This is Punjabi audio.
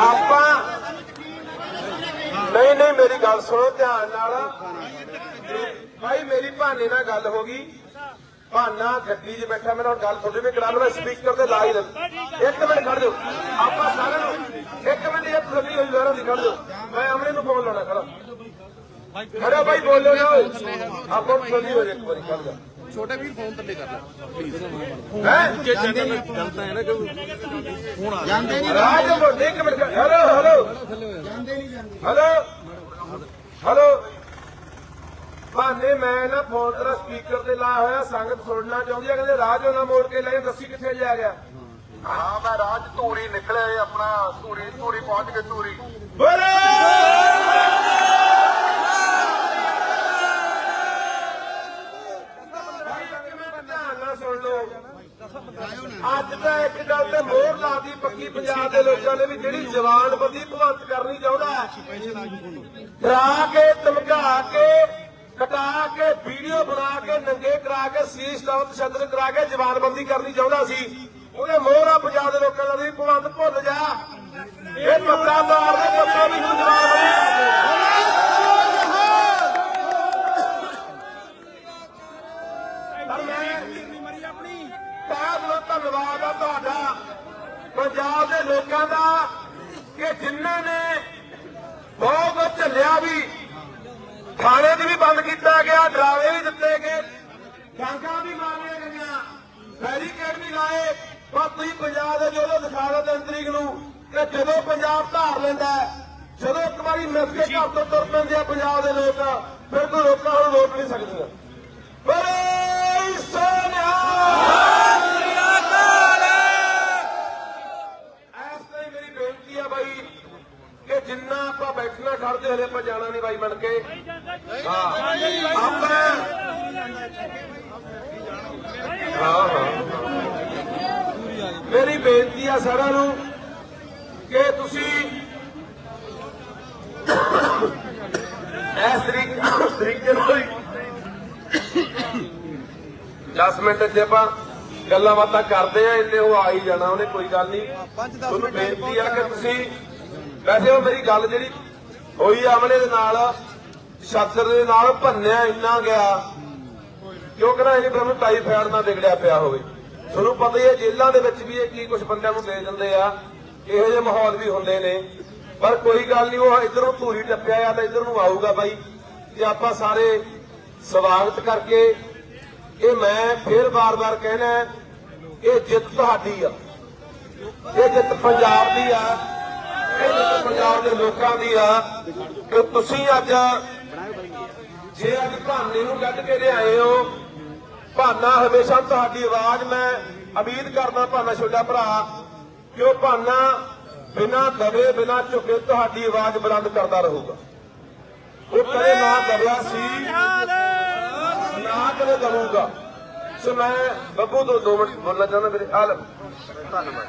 ਆਪਾਂ ਨਹੀਂ ਨਹੀਂ, ਮੇਰੀ ਗੱਲ ਸੁਣੋ ਧਿਆਨ ਨਾਲ। ਭਾਈ, ਮੇਰੀ ਭਾਨੇ ਨਾਲ ਗੱਲ ਹੋ ਗਈ। ਭਾਨਾ ਗੱਡੀ 'ਚ ਬੈਠਾ ਮੇਰੇ ਨਾਲ ਗੱਲ ਤੁਹਾਡੇ ਵੀ ਕਰਾ ਲਵਾਂ, ਸਪੀਕਰ ਤੇ ਲਾ ਹੀ ਦੇ ਇੱਕ ਮਿੰਟ ਖੜ ਜਾਓ। ਆਪਾਂ ਸਾਰਿਆਂ ਨੂੰ ਇੱਕ ਮਿੰਟ ਇਹ ਖੜੀ ਹੋਈ, ਸਾਰਿਆਂ ਦੀ ਖੜ ਜਾਓ। ਮੈਂ ਅਮਰੇ ਨੂੰ ਖੜਾ ਭਾਈ ਬੋਲੋ ਨਾ। ਆਪਾਂ ਖੜੀ ਹੋ ਜਾ ਇੱਕ ਵਾਰੀ ਖੜ ਜਾ। ਛੋਟੇ ਵੀਰ ਫੋਨ ਥੱਲੇ ਕਰ ਲੈ। ਪਲੀਜ਼ ਹੈ? ਕਿ ਚੈਨਲ ਜਨਤਾ ਹੈ ਨਾ ਕਿ ਫੋਨ ਆ ਜਾਂਦੇ ਨਹੀਂ ਰਾਜ ਮੋਢੇ ਇੱਕ ਮਿੰਟ ਹੈਲੋ ਹੈਲੋ ਜਾਂਦੇ ਨਹੀਂ ਜਾਂਦੇ ਹੈਲੋ ਹੈਲੋ ਭਾਨੇ ਮੈਂ ਨਾ ਫੋਨ ਤੇਰਾ ਸਪੀਕਰ ਤੇ ਲਾਇਆ ਹੋਇਆ ਸੰਗਤ ਸੁਣਨਾ ਚਾਹੁੰਦੀ ਆ ਕਹਿੰਦੇ ਰਾਜ ਉਹਨਾਂ ਮੋੜ ਕੇ ਲੈ ਦੱਸੀ ਕਿੱਥੇ ਜਾ ਗਿਆ। ਹਾਂ ਮੈਂ ਰਾਜ ਧੂਰੀ ਨਿਕਲੇ ਆਪਣਾ ਧੂਰੀ ਧੂਰੀ ਪਹੁੰਚ ਕੇ ਧੂਰੀ। ਬੋਲੇ ਭਾਈ ਇੱਕ ਮਿੰਟ ਧਿਆਨ ਨਾਲ ਸੁਣ ਲਓ ਅੱਜ ਤਾਂ ਇੱਕ ਗੱਲ ਤੇ ਮੋਹਰ ਲਾਦੀ ਪੱਕੀ ਪੰਜਾਬ ਦੇ ਲੋਕਾਂ ਨੇ ਵੀ ਜਿਹੜੀ ਜਵਾਨਬੰਦੀ ਭਗਵੰਤ ਕਰਨੀ ਚਾਹੁੰਦਾ ਹੈ। ਡਰਾ ਕੇ, ਧਮਕਾ ਕੇ, ਕਟਾ ਕੇ, ਵੀਡੀਓ ਬਣਾ ਕੇ, ਨੰਗੇ ਕਰਾ ਕੇ, ਸੀਸ ਲਾਉ ਤਸ਼ੱਦਦ ਕਰਾ ਕੇ ਜਵਾਨਬੰਦੀ ਕਰਨੀ ਚਾਹੁੰਦਾ ਸੀ। ਉਹਦੇ ਮੋਹਰਾ ਪੰਜਾਬ ਦੇ ਲੋਕਾਂ ਦਾ ਵੀ ਭਗਵੰਤ ਭੁੱਲ ਜਾ। ਇਹ ਪੱਤਾ ਮਾਰ ਦੇ ਪੱਤਾ ਵੀ ਨੂੰ ਜਵਾਨਬੰਦੀ ਪਰ ਮੈਂ ਬਹੁਤ ਬਹੁਤ ਧੰਨਵਾਦ ਆ ਤੁਹਾਡਾ। ਪੰਜਾਬ ਦੇ ਲੋਕਾਂ ਦਾ ਕਿ ਜਿਨ੍ਹਾਂ ਨੇ ਬਹੁਤ ਝੱਲਿਆ ਵੀ। ਥਾਣੇ ਦੀ ਵੀ ਬੰਦ ਕੀਤਾ ਗਿਆ, ਡਰਾਵੇ ਵੀ ਦਿੱਤੇ ਗਏ। ਡਾਂਗਾ ਵੀ ਮਾਰੀਆਂ ਗਈਆਂ, ਬੈਰੀਕੇਡ ਵੀ ਲਾਏ। ਪਰ ਤੁਸੀਂ ਪੰਜਾਬ ਦੇ ਜਦੋਂ ਦਿਖਾ ਦਿਓ ਤਿੰਨ ਨੂੰ ਕਿ ਜਦੋਂ ਪੰਜਾਬ ਧਾਰ ਲੈਂਦਾ ਜਦੋਂ ਇੱਕ ਵਾਰੀ ਨਸਕੇ ਘਰ ਤੋਂ ਤੁਰ ਪੈਂਦੇ ਆ ਪੰਜਾਬ ਦੇ ਲੋਕ, ਫਿਰ ਕੋਈ ਲੋਕਾਂ ਨੂੰ ਰੋਕ ਨਹੀਂ ਸਕਦੇ। ਬੜੇ ਸੋਨਿਆ ਐਸ ਤੇ ਮੇਰੀ ਬੇਨਤੀ ਆ ਬਾਈ ਕਿ ਜਿੰਨਾ ਬੈਠਣਾ ਖੜਦੇ ਹਲੇ ਆਪਾਂ ਜਾਣਾ ਨਹੀਂ ਬਾਈ ਬਣ ਕੇ। ਹਾਂ। ਆਪਾਂ ਹਾਂ ਹਾਂ ਮੇਰੀ ਬੇਨਤੀ ਆ ਸਾਰਿਆਂ ਨੂੰ ਕਿ ਤੁਸੀਂ ਇਸ ਤਰੀਕੇ ਤਰੀਕੇ ਨਾਲ ਹੀ 10 ਮਿੰਟ ਜੇ ਆਪਾਂ ਗੱਲਾਂ ਬਾਤਾਂ ਕਰਦੇ ਆ ਇੰਨੇ ਉਹ ਆ ਹੀ ਜਾਣਾ ਉਹਨੇ ਕੋਈ ਗੱਲ ਨਹੀਂ। ਤੁਹਾਨੂੰ ਬੇਨਤੀ ਆ ਕਿ ਤੁਸੀਂ ਵੈਸੇ ਉਹ ਮੇਰੀ ਗੱਲ ਜਿਹੜੀ ਹੋਈ ਆਮਲੇ ਦੇ ਨਾਲ ਸ਼ਾਸਰ ਦੇ ਨਾਲ ਭੰਨਿਆ ਇੰਨਾ ਗਿਆ। ਕਿਉਂਕਿ ਨਾ ਇਹ ਤੁਹਾਨੂੰ ਟਾਈਫਾਇਡ ਨਾਲ ਵਿਗੜਿਆ ਪਿਆ ਹੋਵੇ। ਤੁਹਾਨੂੰ ਪਤਾ ਹੀ ਹੈ, ਜੇਲ੍ਹਾਂ ਦੇ ਵਿੱਚ ਵੀ ਇਹ ਕੀ ਕੁਝ ਬੰਦਿਆਂ ਨੂੰ ਦੇ ਦਿੰਦੇ ਆ। ਇਹੋ ਜਿਹੇ ਮਾਹੌਲ ਵੀ ਹੁੰਦੇ ਨੇ। ਪਰ ਕੋਈ ਗੱਲ ਨਹੀਂ, ਉਹ ਇਧਰੋਂ ਧੂਰੀ ਟੱਪਿਆ ਆ ਤਾਂ ਇਧਰ ਨੂੰ ਆਊਗਾ ਬਾਈ। ਤੇ ਆਪਾਂ ਸਾਰੇ ਸਵਾਗਤ ਕਰਕੇ, ਇਹ ਮੈਂ ਫੇਰ ਬਾਰ-ਬਾਰ ਕਹਿਣਾ ਇਹ ਜਿੱਤ ਤੁਹਾਡੀ ਆ। ਇਹ ਜਿੱਤ ਪੰਜਾਬ ਦੀ ਆ। ਪੰਜਾਬ ਦੇ ਲੋਕਾਂ ਦੀ ਆ ਕਿ ਤੁਸੀਂ ਅੱਜ ਜੇ ਅੱਜ ਭਾਨੇ ਨੂੰ ਕੱਢ ਕੇ ਲਿਆਏ ਹੋ, ਭਾਨਾ ਹਮੇਸ਼ਾ ਤੁਹਾਡੀ ਆਵਾਜ਼ ਮੈਂ ਉਮੀਦ ਕਰਦਾ ਭਾਨਾ ਛੋਟਾ ਭਰਾ, ਕਿ ਉਹ ਭਾਨਾ ਬਿਨਾਂ ਦਬੇ, ਬਿਨਾਂ ਝੁਕੇ ਤੁਹਾਡੀ ਆਵਾਜ਼ ਬੁਲੰਦ ਕਰਦਾ ਰਹੂਗਾ। ਉਹ ਕਦੇ ਨਾ ਦਬਿਆ ਸੀ, ਨਾ ਕਦੇ ਦਬੂਗਾ। ਸੋ ਮੈਂ ਬੱਬੂ ਤੋਂ ਦੋ ਮਿੰਟ ਬੋਲਣਾ ਚਾਹੁੰਦਾ, ਮੇਰੇ ਆਲਮ ਧੰਨਵਾਦ।